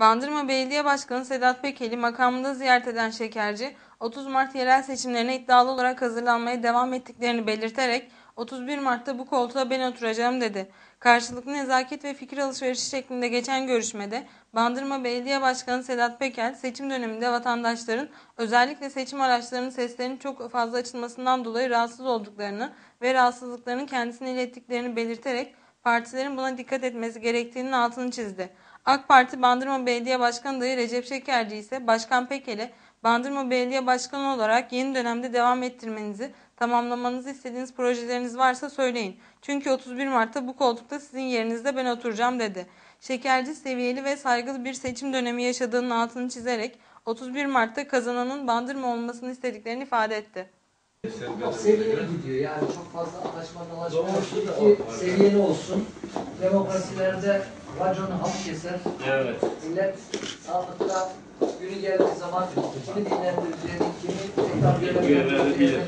Bandırma Belediye Başkanı Sedat Pekel'i makamında ziyaret eden Şekerci, 30 Mart yerel seçimlerine iddialı olarak hazırlanmaya devam ettiklerini belirterek 31 Mart'ta bu koltuğa ben oturacağım dedi. Karşılıklı nezaket ve fikir alışverişi şeklinde geçen görüşmede Bandırma Belediye Başkanı Sedat Pekel seçim döneminde vatandaşların özellikle seçim araçlarının seslerinin çok fazla açılmasından dolayı rahatsız olduklarını ve rahatsızlıklarını kendisine ilettiklerini belirterek partilerin buna dikkat etmesi gerektiğinin altını çizdi. AK Parti Bandırma Belediye Başkanı adayı Recep Şekerci ise Başkan Pekel'e Bandırma Belediye Başkanı olarak yeni dönemde devam ettirmenizi, tamamlamanızı istediğiniz projeleriniz varsa söyleyin. Çünkü 31 Mart'ta bu koltukta sizin yerinizde ben oturacağım dedi. Şekerci seviyeli ve saygılı bir seçim dönemi yaşadığının altını çizerek 31 Mart'ta kazananın Bandırma olmasını istediklerini ifade etti. Çok seviyeli gidiyor yani çok fazla ataşma dalaşma yok. İki seviyeli olsun. Demokrasilerde raconu hap keser. Evet. Millet sandıkta günü geldiği zaman kimi dinlendireceğini, kimi tekrar görevlendireceğini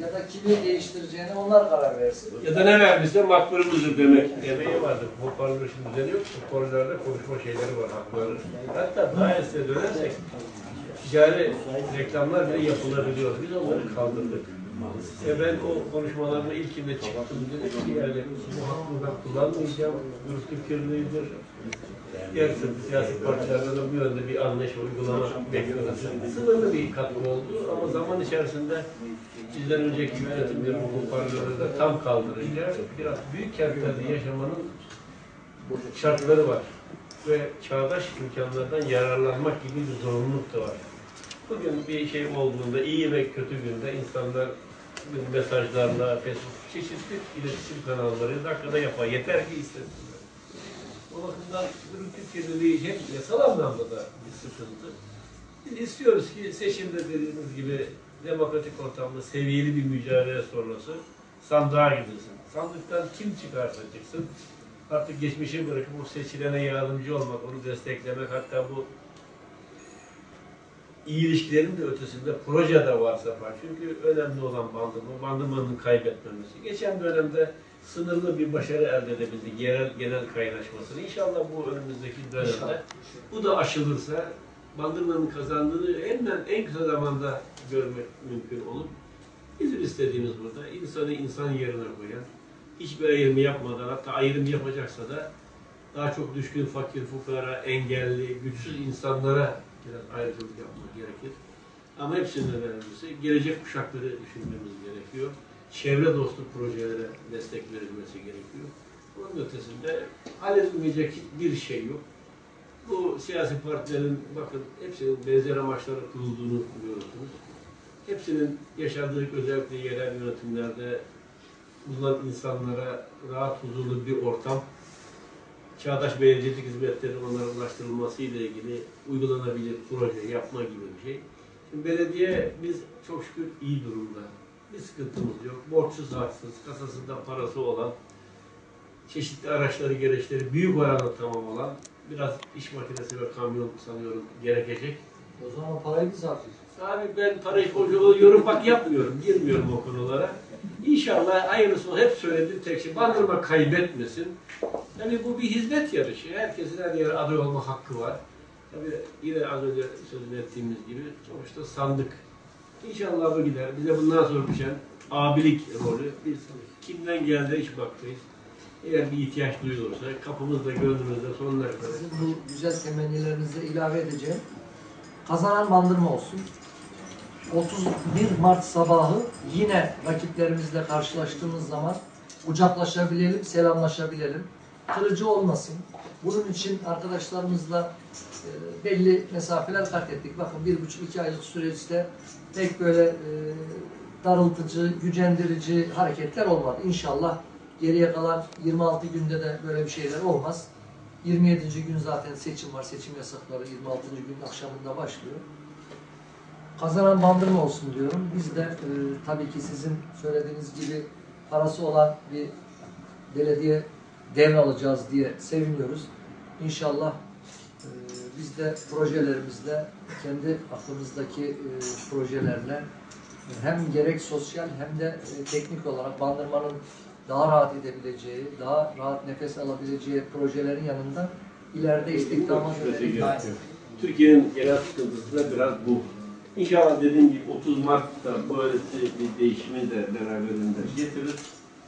ya da kimi değiştireceğini onlar karar versin. Ya da ne vermişse makbulümüzdür demek. Emeği vardır. Hoparlör şimdi düzeni yok. Hoparlörlerde konuşma şeyleri var, hakları. Hatta daha eskiye dönersek ticari reklamlar bile yapılabiliyor. Biz onları kaldırdık. E ben o konuşmalarımı ilkinde çıktım dedim ki yani bu hakkı ben kullanmayacağım. Gürültü kirliliğidir. Gerçekten siyasi partilerden de bu yönde bir anlayış uygulama bekliyoruz. Sınırlı bir katkı oldu ama zaman içerisinde bizden önceki yönetimlerin bu hoparlörleri de tam kaldırınca biraz büyük kentlerde yaşamanın şartları var. Ve çağdaş imkanlardan yararlanmak gibi bir zorunluluk da var. Bugün bir şey olduğunda, iyi ve kötü günde insanlar mesajlarla, Facebook, çeşitli iletişim kanalları dakikada yapar. Yeter ki istesinler. O bakımdan gürültü kirliliği hem yasal anlamda da bir sıkıntı. Biz istiyoruz ki seçimde dediğimiz gibi demokratik ortamda seviyeli bir mücadele sonrası sandığa gidilsin. Sandıktan kim çıkarsa çıksın artık geçmişi bırakıp o seçilene yardımcı olmak, onu desteklemek hatta bu iyi ilişkilerin de ötesinde proje de varsa var. Çünkü önemli olan bandırma, bandırmanın kaybetmemesi. Geçen dönemde sınırlı bir başarı elde edebildik yerel genel kaynaşmasını. İnşallah bu önümüzdeki dönemde bu da aşılırsa bandırmanın kazandığını hemen en kısa zamanda görmek mümkün olur. Bizim istediğimiz burada insanı insan yerine koyan, hiçbir ayrımı yapmadan hatta ayrım yapacaksa da daha çok düşkün fakir, fukara, engelli, güçsüz insanlara biraz ayrıcalık yapmak gerekir. Ama hepsinin önemlisi gelecek kuşakları düşünmemiz gerekiyor. Çevre dostu projelere destek verilmesi gerekiyor. Onun ötesinde halledilmeyecek bir şey yok. Bu siyasi partilerin bakın hepsinin benzer amaçlara kurulduğunu görüyorsunuz. Hepsinin yaşadığı özellikle yerel yönetimlerde bulunan insanlara rahat, huzurlu bir ortam, çağdaş belediyecilik hizmetlerinin onlara ulaştırılması ile ilgili uygulanabilir proje yapma gibi bir şey. Şimdi belediye biz çok şükür iyi durumda. Bir sıkıntımız yok. Borçsuz, harçsız, kasasında parası olan, çeşitli araçları, gereçleri büyük oranda tamam olan, biraz iş makinesi ve kamyon sanıyorum gerekecek. O zaman parayı biz harcayacağız. Abi ben parayı o yorum bak yapmıyorum, girmiyorum o konulara. İnşallah o hep söylediğim tek şey. Bandırma kaybetmesin. Tabii bu bir hizmet yarışı. Herkesin her yere aday olma hakkı var. Tabii yine az önce sözünü ettiğimiz gibi sonuçta sandık. İnşallah bu gider. Bize bundan sonra düşen abilik rolü. Biz kimden geldi hiç baktıyız. Eğer bir ihtiyaç duyulursa kapımızda, gönlümüzde sonuna kadar. Sizin bu güzel temennilerinize ilave edeceğim. Kazanan bandırma olsun. 31 Mart sabahı yine rakiplerimizle karşılaştığımız zaman kucaklaşabilelim, selamlaşabilelim. Kırıcı olmasın. Bunun için arkadaşlarımızla e, belli mesafeler kat ettik. Bakın bir buçuk iki aylık süreçte pek böyle e, darıltıcı, gücendirici hareketler olmadı. İnşallah geriye kalan 26 günde de böyle bir şeyler olmaz. 27. gün zaten seçim var. Seçim yasakları 26. gün akşamında başlıyor. Kazanan bandırma olsun diyorum. Biz de e, tabii ki sizin söylediğiniz gibi parası olan bir belediye devralacağız diye seviniyoruz. İnşallah e, biz de projelerimizle, kendi aklımızdaki e, projelerle hem gerek sosyal hem de e, teknik olarak bandırmanın daha rahat edebileceği, daha rahat nefes alabileceği projelerin yanında ileride istihdama yönelik. Türkiye'nin genel sıkıntısı da biraz bu. İnşallah dediğim gibi 30 Mart'ta böylesi bir değişimi de beraberinde getirir.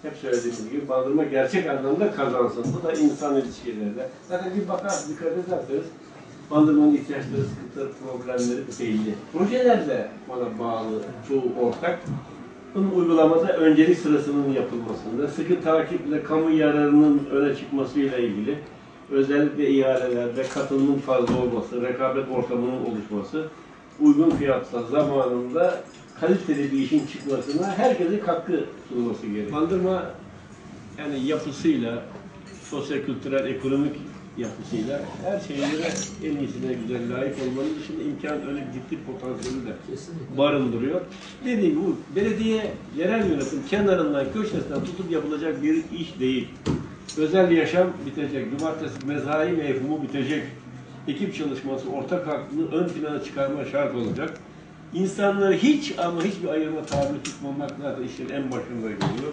Hep söylediğimiz gibi bandırma gerçek anlamda kazansın. Bu da insan ilişkilerinde. Zaten bir bakar, dikkat ederseniz bandırmanın ihtiyaçları, sıkıntıları, problemleri belli. Projeler de bana bağlı, çoğu ortak. Bunun uygulamada öncelik sırasının yapılmasında, sıkı takiple kamu yararının öne çıkmasıyla ilgili özellikle ihalelerde katılımın fazla olması, rekabet ortamının oluşması, uygun fiyatla zamanında kaliteli bir işin çıkmasına herkesin katkı sunması gerekiyor. Bandırma yani yapısıyla, sosyo-kültürel, ekonomik yapısıyla her şeylere en iyisine güzel layık olmanın dışında imkan öyle ciddi potansiyeli de Kesinlikle. barındırıyor. Dediğim bu belediye yerel yönetim kenarından köşesinden tutup yapılacak bir iş değil. Özel yaşam bitecek. Cumartesi mesai mevhumu bitecek. Ekip çalışması, ortak aklını ön plana çıkarma şart olacak. İnsanları hiç ama hiçbir ayırma tabi tutmamak zaten işin en başında geliyor.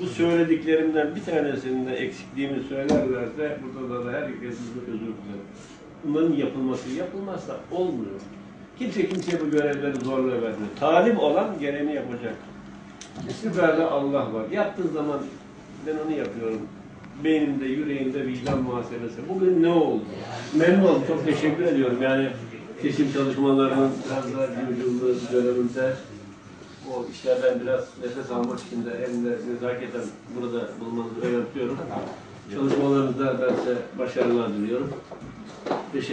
Bu söylediklerimden bir tanesinin de eksikliğimi söylerlerse burada da herkesin özür dilerim. Bunların yapılması yapılmazsa olmuyor. Kimse kimseye bu görevleri zorla vermiyor. Talip olan gereğini yapacak. Yukarıda Allah var. Yaptığın zaman ben onu yapıyorum. Beynimde, yüreğimde vicdan muhasebesi. Bugün ne oldu? Memnun oldum. Çok teşekkür ediyorum. Yani seçim çalışmalarının biraz daha cıvcıvlı döneminde o işlerden biraz nefes almak için de hem de nezaketen burada bulunmanızı önemsiyorum. Çalışmalarınızda ben size başarılar diliyorum. Teşekkür